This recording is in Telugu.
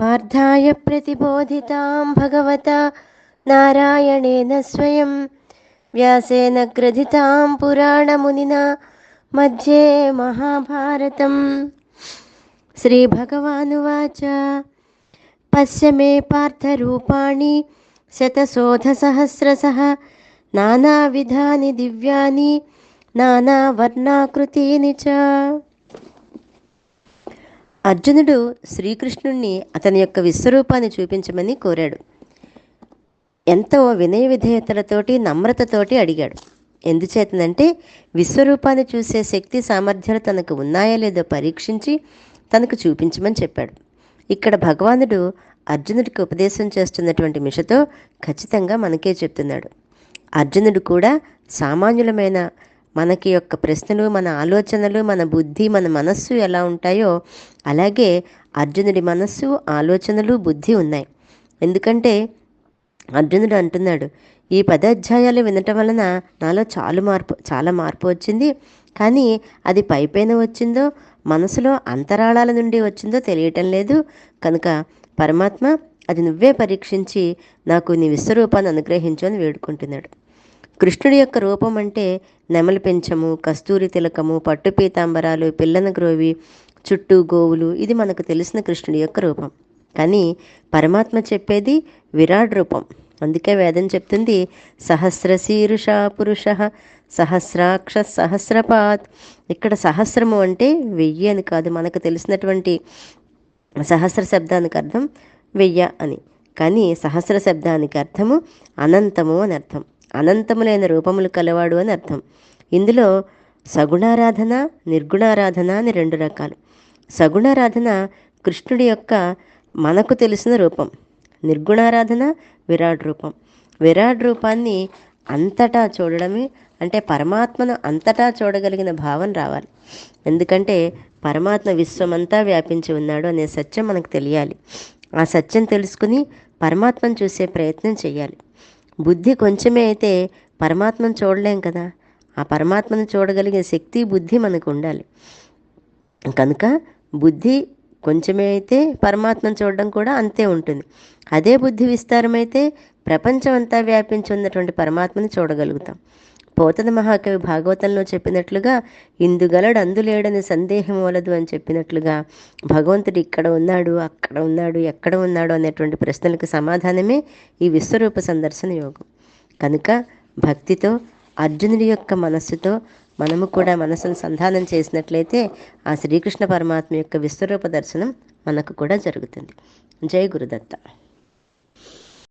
पार्थाय प्रतिबोधितां भगवता नारायणेन स्वयं। व्यासेन ग्रथितां पुराणमुनिना मध्ये महाभारतम्। श्रीभगवानुवाच। पश्य मे पार्थरूपाणि शतशोधसहस्रशः, नानाविधानि दिव्यानि, नानावर्णाकृतीनि च। అర్జునుడు శ్రీకృష్ణుణ్ణి అతని యొక్క విశ్వరూపాన్ని చూపించమని కోరాడు. ఎంతో వినయ విధేయతలతోటి నమ్రతతోటి అడిగాడు. ఎందుచేతనంటే విశ్వరూపాన్ని చూసే శక్తి సామర్థ్యాలు తనకు ఉన్నాయో లేదో పరీక్షించి తనకు చూపించమని చెప్పాడు. ఇక్కడ భగవానుడు అర్జునుడికి ఉపదేశం చేస్తున్నటువంటి మిషతో ఖచ్చితంగా మనకే చెప్తున్నాడు. అర్జునుడు కూడా సామాన్యులమైన మనకి యొక్క ప్రశ్నలు మన ఆలోచనలు మన బుద్ధి మన మనస్సు ఎలా ఉంటాయో అలాగే అర్జునుడి మనస్సు ఆలోచనలు బుద్ధి ఉన్నాయి. ఎందుకంటే అర్జునుడు అంటున్నాడు ఈ పదాధ్యాయాలు వినటం వలన నాలో చాలా మార్పు చాలా మార్పు వచ్చింది. కానీ అది పైపైన వచ్చిందో మనసులో అంతరాళాల నుండి వచ్చిందో తెలియటం లేదు. కనుక పరమాత్మ అది నువ్వే పరీక్షించి నాకు నీ విశ్వరూపాన్ని అనుగ్రహించు అని వేడుకుంటున్నాడు. కృష్ణుడి యొక్క రూపం అంటే నెమలి పెంచము కస్తూరి తిలకము పట్టు పీతాంబరాలు పిల్లన గ్రోవి చుట్టూ గోవులు ఇది మనకు తెలిసిన కృష్ణుడి యొక్క రూపం. కానీ పరమాత్మ చెప్పేది విరాట్ రూపం. అందుకే వేదం చెప్తుంది సహస్రశీరుష పురుష సహస్రాక్ష సహస్రపాత్. ఇక్కడ సహస్రము అంటే వెయ్యి అని కాదు మనకు తెలిసినటువంటి సహస్ర శబ్దానికి అర్థం వెయ్య అని. కానీ సహస్ర శబ్దానికి అర్థము అనంతము అని అర్థం. అనంతములైన రూపములు కలవాడు అని అర్థం. ఇందులో సగుణారాధన నిర్గుణారాధన అని రెండు రకాలు. సగుణారాధన కృష్ణుడి యొక్క మనకు తెలిసిన రూపం. నిర్గుణారాధన విరాట్ రూపం. విరాట్ రూపాన్ని అంతటా చూడడమే అంటే పరమాత్మను అంతటా చూడగలిగిన భావం రావాలి. ఎందుకంటే పరమాత్మ విశ్వమంతా వ్యాపించి ఉన్నాడు అనే సత్యం మనకు తెలియాలి. ఆ సత్యం తెలుసుకుని పరమాత్మను చూసే ప్రయత్నం చేయాలి. బుద్ధి కొంచెమే అయితే పరమాత్మను చూడలేం కదా. ఆ పరమాత్మను చూడగలిగే శక్తి బుద్ధి మనకు ఉండాలి కనుక బుద్ధి కొంచెమే అయితే పరమాత్మను చూడడం కూడా అంతే ఉంటుంది. అదే బుద్ధి విస్తారమైతే ప్రపంచం అంతా వ్యాపించి ఉన్నటువంటి పరమాత్మని చూడగలుగుతాం. పోతన మహాకవి భాగవతంలో చెప్పినట్లుగా ఇందుగలడు అందులేడని సందేహం వలదు అని చెప్పినట్లుగా భగవంతుడు ఇక్కడ ఉన్నాడు అక్కడ ఉన్నాడు ఎక్కడ ఉన్నాడు అనేటువంటి ప్రశ్నలకు సమాధానమే ఈ విశ్వరూప సందర్శన యోగం. కనుక భక్తితో అర్జునుడి యొక్క మనస్సుతో మనము కూడా మనసును సంధానం చేసినట్లయితే ఆ శ్రీకృష్ణ పరమాత్మ యొక్క విశ్వరూప దర్శనం మనకు కూడా జరుగుతుంది. జై గురుదత్త.